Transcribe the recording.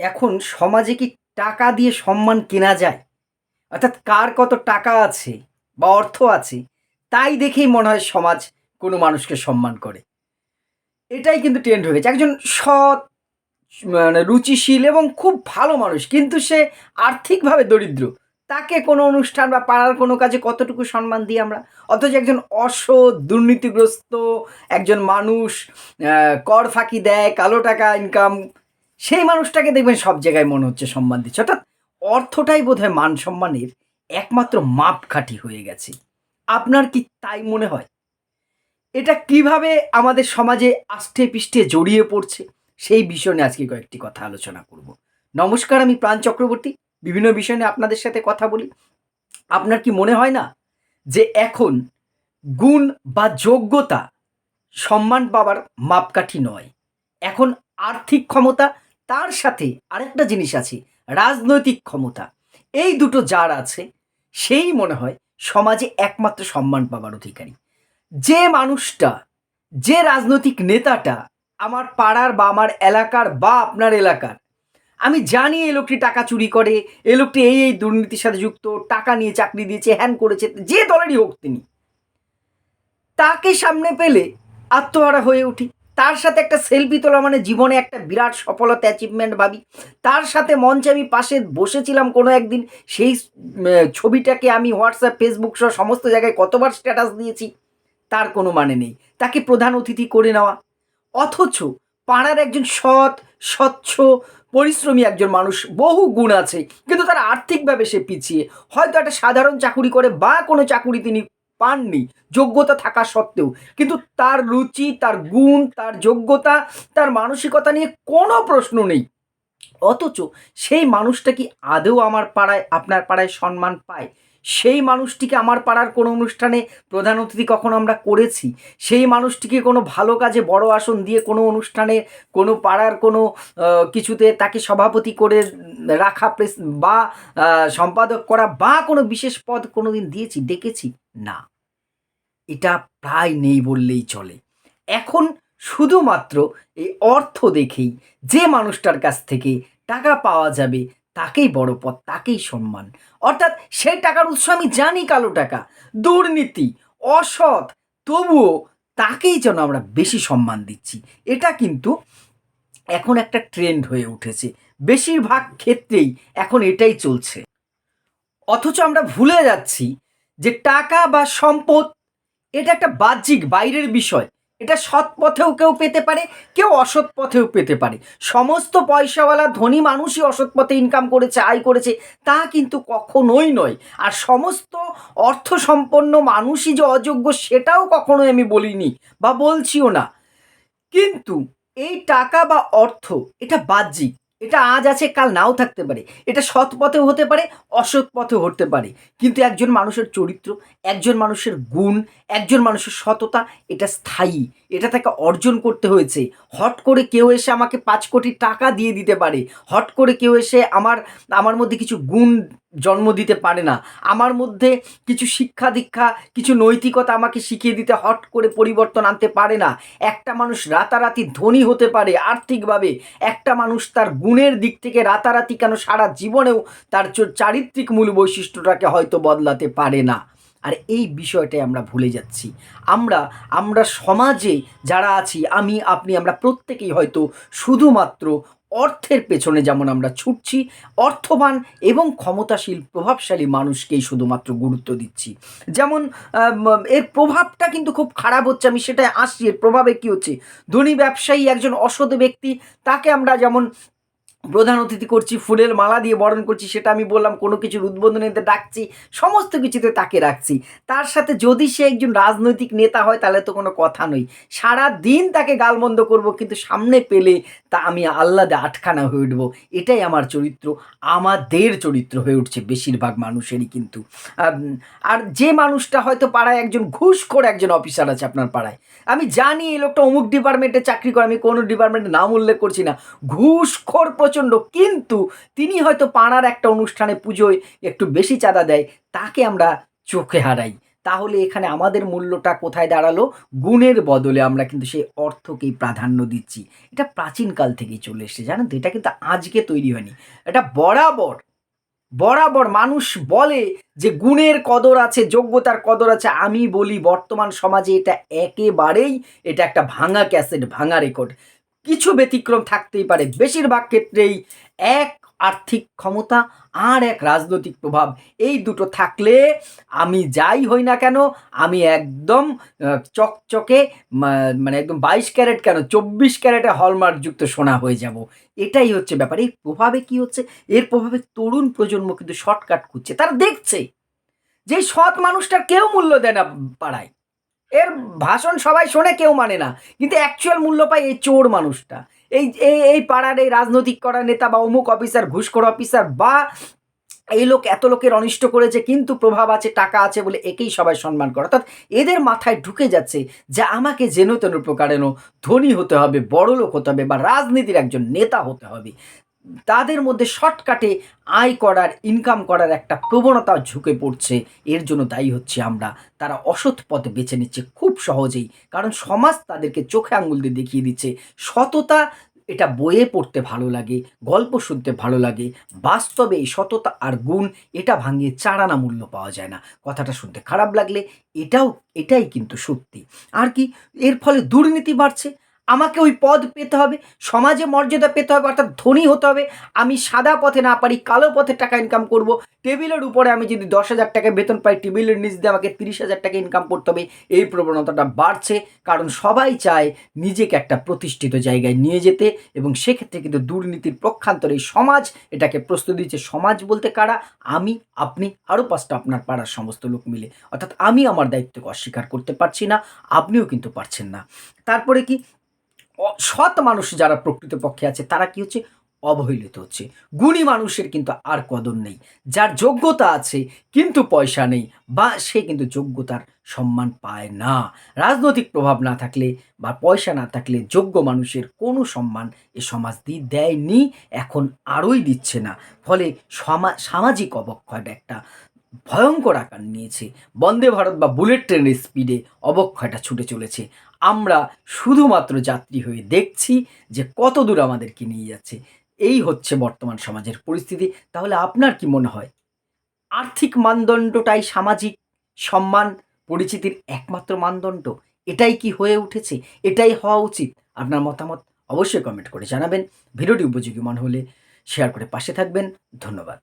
এখন সমাজে কি টাকা দিয়ে সম্মান কেনা যায়? অর্থাৎ কার কত টাকা আছে বা অর্থ আছে, তাই দেখেই মনে হয় সমাজ কোনো মানুষকে সম্মান করে। এটাই কিন্তু ট্রেন্ড হয়ে গেছে একজন সৎ মানে রুচিশীল এবং খুব ভালো মানুষ, কিন্তু সে আর্থিকভাবে দরিদ্র, তাকে কোনো অনুষ্ঠান বা পাড়ার কোনো কাজে কতটুকু সম্মান দিই আমরা? অথচ একজন অসৎ, দুর্নীতিগ্রস্ত, একজন মানুষ কর ফাঁকি দেয়, কালো টাকা ইনকাম সেই মানুষটাকে দেখবেন সব জায়গায় মনে হচ্ছে সম্মান দিচ্ছে। অর্থাৎ অর্থটাই বোধহয় মান সম্মানের একমাত্র মাপকাঠি হয়ে গেছে। আপনার কি তাই মনে হয়? এটা কীভাবে আমাদের সমাজে আষ্টে পৃষ্ঠে জড়িয়ে পড়ছে, সেই বিষয় নিয়ে আজকে কয়েকটি কথা আলোচনা করব। নমস্কার, আমি প্রাণ চক্রবর্তী। বিভিন্ন বিষয় নিয়ে আপনাদের সাথে কথা বলি। আপনার কি মনে হয় না যে এখন গুণ বা যোগ্যতা সম্মান পাওয়ার মাপকাঠি নয়? এখন আর্থিক ক্ষমতা তার সাথে আরেকটা জিনিস আছে, রাজনৈতিক ক্ষমতা। এই দুটো যার আছে, সেই মনে হয় সমাজে একমাত্র সম্মান পাবার অধিকারী। যে মানুষটা, যে রাজনৈতিক নেতাটা আমার পাড়ার বা আমার এলাকার বা আপনার এলাকার, আমি জানি এই লোকটি টাকা চুরি করে এই লোকটি এই এই দুর্নীতির সাথে যুক্ত, টাকা নিয়ে চাকরি দিয়েছে, হ্যান করেছে, যে দলেরই হোক তিনি, তাকে সামনে পেলে আত্মহারা হয়ে উঠি। তার সাথে একটা সেলফি তোলা মানে জীবনে একটা বিরাট সফলতা অ্যাচিভমেন্ট ভাবি। তার সাথে মঞ্চে আমি পাশে বসেছিলাম কোনো একদিন, সেই ছবিটাকে আমি হোয়াটসঅ্যাপ ফেসবুক সহ সমস্ত জায়গায় কতবার স্ট্যাটাস দিয়েছি, তার কোনো মানে নেই। তাকে প্রধান অতিথি করে নেওয়া। অথচ পাড়ার একজন সৎ, স্বচ্ছ, পরিশ্রমী একজন মানুষ বহু গুণ আছে, কিন্তু তার আর্থিকভাবে সে পিছিয়ে। হয়তো একটা সাধারণ চাকুরি করে বা কোনো চাকুরি তিনি পাননি, যোগ্যতা থাকা সত্ত্বেও। কিন্তু তার রুচি, তার গুণ, তার যোগ্যতা, তার মানসিকতা নিয়ে কোনো প্রশ্ন নেই। অথচ সেই মানুষটা কি আদৌ আমার পাড়ায়, আপনার পাড়ায় সম্মান পায়? সেই মানুষটিকে আমার পাড়ার কোনো অনুষ্ঠানে প্রধান অতিথি কখনো আমরা করেছি? সেই মানুষটিকে কোনো ভালো কাজে বড় আসন দিয়ে কোনো অনুষ্ঠানে, কোনো পাড়ার কোনো কিছুতে তাকে সভাপতি করে রাখা বা সম্পাদক করা বা কোনো বিশেষ পদ কোনো দিন দিয়েছি, ডেকেছি? না। এটা প্রায় নেই বললেই চলে। এখন শুধুমাত্র এই অর্থ দেখেই যে মানুষটার কাছ থেকে টাকা পাওয়া যাবে, তাকেই বড় পথ, তাকেই সম্মান। অর্থাৎ সেই টাকার উৎস আমি জানি কালো টাকা। দুর্নীতি, অসৎ, তবুও তাকেই যেন আমরা বেশি সম্মান দিচ্ছি। এটা কিন্তু এখন একটা ট্রেন্ড হয়ে উঠেছে। বেশিরভাগ ক্ষেত্রেই এখন এটাই চলছে। অথচ আমরা ভুলে যাচ্ছি যে টাকা বা সম্পদ এটা একটা বাহ্যিক বাইরের বিষয়। এটা সৎ পথেও কেউ পেতে পারে, কেউ অসৎ পথেও পেতে পারে। সমস্ত পয়সাওয়ালা ধনী মানুষই অসৎ পথে ইনকাম করেছে, আয় করেছে, তা কিন্তু কখনোই নয়। আর সমস্ত অর্থ সম্পন্ন মানুষই যে অযোগ্য, সেটাও কখনোই আমি বলিনি বা বলছিও না। কিন্তু এই টাকা বা অর্থ, এটা বাহ্যিক। এটা আজ আছে, কাল নাও থাকতে পারে। এটা সৎ পথেও হতে পারে, অসৎ পথেও হতে পারে। কিন্তু একজন মানুষের চরিত্র, একজন মানুষের গুণ, একজন মানুষের সততা, এটা স্থায়ী। এটা তাকে অর্জন করতে হয়েছে। হট করে কেউ এসে আমাকে পাঁচ কোটি টাকা দিয়ে দিতে পারে। হট করে কেউ এসে আমার আমার মধ্যে কিছু গুণ জন্ম দিতে পারে না। আমার মধ্যে কিছু শিক্ষা দীক্ষা, কিছু নৈতিকতা আমাকে শিখিয়ে দিতে হট করে পরিবর্তন আনতে পারে না। একটা মানুষ রাতারাতি ধনী হতে পারে আর্থিকভাবে, একটা মানুষ তার গুণের দিক থেকে রাতারাতি কেন সারা জীবনেও তার চারিত্রিক মূল বৈশিষ্ট্যটাকে হয়তো বদলাতে পারে না। আর এই বিষয়টাই আমরা ভুলে যাচ্ছি। আমরা আমরা সমাজে যারা আছি, আমি, আপনি, আমরা প্রত্যেকেই হয়তো শুধুমাত্র অর্থের পেছনে যেমন আমরা ছুটছি, অর্থবান এবং ক্ষমতাশীল, প্রভাবশালী মানুষকেই শুধুমাত্র গুরুত্ব দিচ্ছি। যেমন এর প্রভাবটা কিন্তু খুব খারাপ হচ্ছে, আমি সেটাই আসছি, এর প্রভাবে কী হচ্ছে? ধনী ব্যবসায়ী একজন অসৎ ব্যক্তি, তাকে আমরা যেমন প্রধান অতিথি করছি, ফুলের মালা দিয়ে বরণ করছি, সেটা আমি বললাম, কোনো কিছুর উদ্বোধনীতে ডাকছি, সমস্ত কিছুতে তাকে রাখছি। তার সাথে যদি সে একজন রাজনৈতিক নেতা হয়, তাহলে তো কোনো কথা নই সারা দিন তাকে গালমন্দ করব, কিন্তু সামনে পেলে তা আমি আহ্লাদে আটখানা হয়ে উঠবো। এটাই আমার চরিত্র, আমাদের চরিত্র হয়ে উঠছে বেশিরভাগ মানুষেরই কিন্তু। আর যে মানুষটা হয়তো পাড়ায় একজন ঘুষখোর একজন অফিসার আছে আপনার পাড়ায়, আমি জানি এই লোকটা অমুক ডিপার্টমেন্টে চাকরি করে, আমি কোনো ডিপার্টমেন্টের নাম উল্লেখ করছি না। ঘুষখোর প্রচণ্ড, কিন্তু তিনি হয়তো পাড়ার একটা অনুষ্ঠানে পুজোয় একটু বেশি চাঁদা দেয়, তাকে আমরা চোখে হারাই। তাহলে এখানে আমাদের মূল্যটা কোথায় দাঁড়াল? গুণের বদলে আমরা কিন্তু সেই অর্থকেই প্রাধান্য দিচ্ছি। এটা প্রাচীনকাল থেকেই চলে এসেছে, জানেন তো? এটা কিন্তু আজকে তৈরি হয়নি। এটা বরাবর বরাবর মানুষ বলে যে গুণের কদর আছে, যোগ্যতার কদর আছে। আমি বলি, বর্তমান সমাজে এটা একেবারেই, এটা একটা ভাঙা ক্যাসেট, ভাঙা রেকর্ড। কিছু ব্যতিক্রম থাকতেই পারে। বেশিরভাগ ক্ষেত্রেই এক আর্থিক ক্ষমতা আর এক রাজনৈতিক প্রভাব, এই দুটো থাকলে আমি যাই হই না কেন, আমি একদম চকচকে মানে একদম বাইশ ক্যারেট কেন, চব্বিশ ক্যারেটে হলমার্কযুক্ত সোনা হয়ে যাব। এটাই হচ্ছে ব্যাপার। এই প্রভাবে কি হচ্ছে? এর প্রভাবে তরুণ প্রজন্ম কিন্তু শর্টকাট খুঁজছে। তারা দেখছে যে সৎ মানুষটার কেউ মূল্য দেয় না পাড়ায়। এর ভাষণ সবাই শোনে, কেউ মানে না। কিন্তু অ্যাকচুয়াল মূল্য পায় এই চোর মানুষটা। এই এই এই পাড়ার এই রাজনৈতিক করা নেতা বা অমুক অফিসার ঘুষখোর অফিসার বা এই লোক এত লোকের অনিষ্ট করেছে, কিন্তু প্রভাব আছে, টাকা আছে বলে একেই সবাই সম্মান করে। অর্থাৎ এদের মাথায় ঢুকে যাচ্ছে যে আমাকে যেন তেন প্রকারেণ ধনী হতে হবে বড় লোক হতে হবে বা রাজনীতির একজন নেতা হতে হবে। তাদের মধ্যে শর্টকাটে আয় করার ইনকাম করার একটা প্রবণতা ঝুঁকে পড়ছে। এর জন্য দায়ী হচ্ছে আমরা। তারা অসৎ পথে বেছে নিচ্ছে খুব সহজেই। কারণ সমাজ তাদেরকে চোখে আঙুল দিয়ে দেখিয়ে দিচ্ছে। সততা, এটা বইয়ে পড়তে ভালো লাগে, গল্প শুনতে ভালো লাগে। বাস্তবে এই সততা আর গুণ, এটা ভাঙিয়ে চারানা মূল্য পাওয়া যায় না। কথাটা শুনতে খারাপ লাগলে এটাও, এটাই কিন্তু সত্যি। আর কি, এর ফলে দুর্নীতি বাড়ছে আমাকে ওই পদ পেতে হবে, সমাজে মর্যাদা পেতে হবে, অর্থাৎ ধনী হতে হবে। আমি সাদা পথে না পারি, কালো পথে টাকা ইনকাম করব। টেবিলের উপরে আমি যদি দশ হাজার টাকা বেতন পাই, টেবিলের নিচ দিয়ে আমাকে তিরিশ হাজার টাকা ইনকাম করতে হবে। এই প্রবণতাটা বাড়ছে, কারণ সবাই চায় নিজেকে একটা প্রতিষ্ঠিত জায়গায় নিয়ে যেতে এবং সেক্ষেত্রে কিন্তু দুর্নীতির পক্ষান্তরে এই সমাজ এটাকে প্রস্তুত দিচ্ছে। সমাজ বলতে কারা? আমি, আপনি আরও পাঁচটা আপনার পাড়ার সমস্ত লোক মিলে। অর্থাৎ আমি আমার দায়িত্বকে অস্বীকার করতে পারছি না, আপনিও কিন্তু পারছেন না। তারপরে কি? সৎ মানুষ যারা প্রকৃতপক্ষে আছে, তারা কি হচ্ছে? অবহেলিত হচ্ছে। গুণী মানুষের কিন্তু আর কদর নেই। যার যোগ্যতা আছে, কিন্তু পয়সা নেই, বা সে কিন্তু যোগ্যতার সম্মান পায় না। রাজনৈতিক প্রভাব না থাকলে বা পয়সা না থাকলে যোগ্য মানুষের কোনো সম্মান এ সমাজ দিয়ে দেয়নি, এখন আরোই দিচ্ছে না। ফলে সমা, সামাজিক অবক্ষয়টা একটা ভয়ঙ্কর আকার নিয়েছে। বন্দে ভারত বা বুলেট ট্রেনের স্পিডে অবক্ষয়টা ছুটে চলেছে। আমরা শুধুমাত্র যাত্রী হয়ে দেখছি যে কত দূর আমাদেরকে নিয়ে যাচ্ছে। এই হচ্ছে বর্তমান সমাজের পরিস্থিতি। তাহলে আপনার কি মনে হয়? আর্থিক মানদণ্ডটাই সামাজিক সম্মান, পরিচিতির একমাত্র মানদণ্ড? এটাই কি হয়ে উঠেছে? এটাই হওয়া উচিত? আপনার মতামত অবশ্যই কমেন্ট করে জানাবেন। ভিডিওটি উপযোগী মনে হলে শেয়ার করে পাশে থাকবেন। ধন্যবাদ।